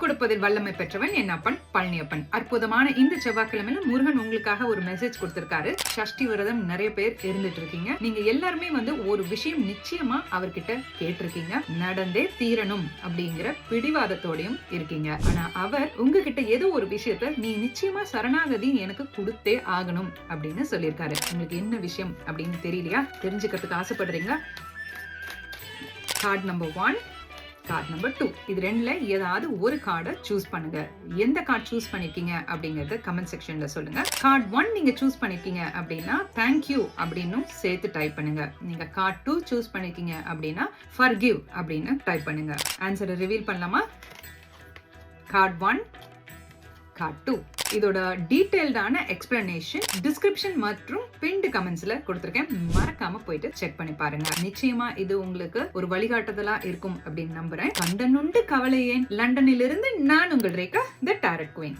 கொடுப்பதில் வல்லமை பெற்றவன் என் அப்பன் பழனியப்பன். அற்புதமான இந்த செவ்வாய்க்கிழமையில முருகன் உங்களுக்காக ஒரு மெசேஜ் கொடுத்திருக்காரு. சஷ்டி விரதம் நிறைய பேர் இருந்துட்டு இருக்கீங்க நீங்க எல்லாருமே வந்து ஒரு விஷயம் நிச்சயமா அவர்கிட்ட கேட்டிருக்கீங்க. நடந்தே தீரணும் அப்படிங்கிற பிடிவாதத்தோடையும் இருக்கீங்க. ஆனா அவர் உங்ககிட்ட ஏதோ ஒரு விஷயத்த நீ நிச்சயமா சரணாகதி எனக்கு கொடுத்தே ஆகணும் அப்படின்னு சொல்லியிருக்காரு. உங்களுக்கு என்ன விஷயம் அப்படின்னு தெரியலையா? தெரிஞ்சுக்கிறதுக்கு ஆசைப்படுறீங்க card number one card number two இது ரெண்டுல ஏதாவது ஒரு கார்டை சூஸ் பண்ணுங்க. எந்த கார்டு சூஸ் பண்ணிருக்கீங்க அப்படிங்கறத கமெண்ட் செக்ஷன்ல சொல்லுங்க. கார்டு ஒன் நீங்க சூஸ் பண்ணிருக்கீங்க அப்படின்னா தேங்க்யூ அப்படின்னும் சேர்த்து டைப் பண்ணுங்க. நீங்க கார்டு டூ சூஸ் பண்ணிருக்கீங்க அப்படின்னா ஃபர்கிவ் அப்படின்னு டைப் பண்ணுங்க. ஆன்சரை ரிவீல் பண்ணலாமா? கார்டு ஒன் கார்டு டூ இதோட டீட்டெயில்டான எக்ஸ்பிளனேஷன் டிஸ்கிரிப்ஷன் மற்றும் பின்டு கமெண்ட்ஸ்ல கொடுத்துருக்கேன். மறக்காம போயிட்டு செக் பண்ணி பாருங்க. நிச்சயமா இது உங்களுக்கு ஒரு வழிகாட்டுதலா இருக்கும் அப்படின்னு நம்புறேன். கண்டனுண்டு கவலை ஏன் லண்டனிலிருந்து நான் உங்கள் ரேகா த டேரட் குயின்